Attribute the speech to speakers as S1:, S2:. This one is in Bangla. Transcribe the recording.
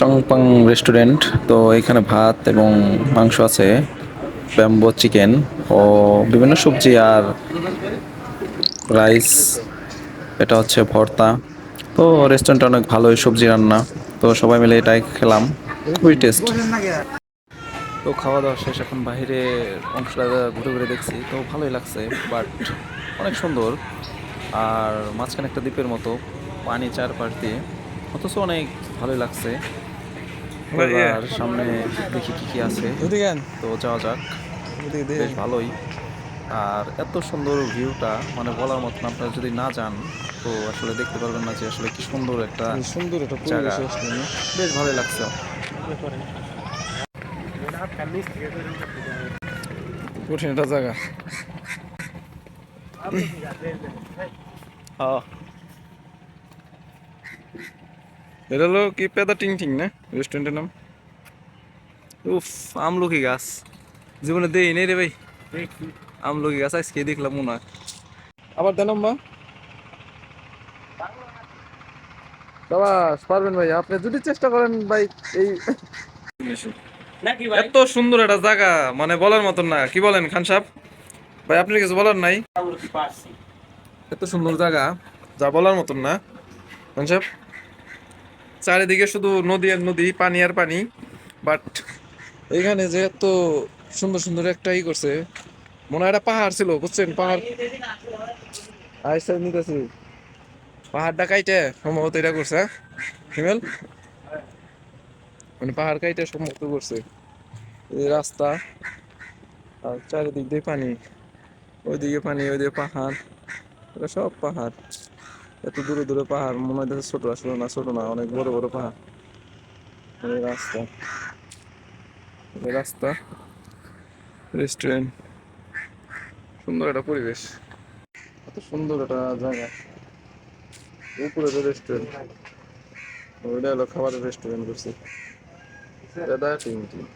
S1: চংপাং রেস্টুরেন্ট। তো এখানে ভাত এবং মাংস আছে, ব্যাম্বো, চিকেন ও বিভিন্ন সবজি আর রাইস, এটা হচ্ছে ভর্তা। তো রেস্টুরেন্টটা অনেক ভালোই সবজি রান্না। তো সবাই মিলে এটাই খেলাম, খুবই টেস্ট। তো খাওয়া দাওয়া শেষ, এখন বাইরে অংশটা ঘুরে ঘুরে দেখছি। তো ভালোই লাগছে বাট অনেক সুন্দর। আর মাঝখানে একটা দ্বীপের মতো, পানি চারপাশ দিয়ে। অথচ অনেক ভালোই লাগছে। আর সামনে দেখি কি কি আছে। তো যাওয়া যাক। বেশ ভালোই। আর এত সুন্দর ভিউটা মানে বলার মতন আপনারা যদি না যান তো আসলে দেখতে পারবেন না যে আসলে কি সুন্দর একটা
S2: সুন্দর একটা
S1: জায়গা? বেশ ভালোই লাগছে।
S2: কঠিন একটা জায়গা।
S1: হ্যাঁ
S2: এটা হলো কি পেদা টিং টিং না? রেস্টুরেন্টের নাম?
S1: উফ আমলকি গাছ। জীবনে দেই নেই রে ভাই। আমলকি গাছ আজকে দেখলাম মনে হয়।
S2: আবার দেন মা সাবাস পারবেন ভাই আপনি যদি চেষ্টা করেন ভাই এই এত সুন্দর একটা জায়গা মানে বলার মতন না। কি বলেন খান সাহেব? ভাই আপনার কিছু বলার নাই? এত সুন্দর জায়গা যা বলার মতন না। খান সাহেব? চারিদিকে শুধু নদী আর নদী পানি আর পানি। বাট এইখানে যে এত সুন্দর সুন্দর একটা ই করছে মনে হয় একটা পাহাড় ছিল বুঝছেন? পাহাড় আইসা নিতেছি। পাহাড়টা কাইটে সম্ভবত এটা করছে হ্যাঁ? হিমেল মানে পাহাড় কাইটে সম্ভবত করছে। এই রাস্তা আর চারিদিক দিয়ে পানি। ওইদিকে পানি ওইদিকে পাহাড়। সব পাহাড়। এত দূরে দূরে পাহাড়, মনে হয় ছোট আসলে না, ছোট না, অনেক বড় বড় পাহাড়। রাস্তা। রাস্তা। রেস্টুরেন্ট সুন্দর একটা পরিবেশ। এত সুন্দর একটা জায়গা। উপরে তো রেস্টুরেন্ট ওইটা হলো খাবারের রেস্টুরেন্ট করছে দাদা টিম টিম।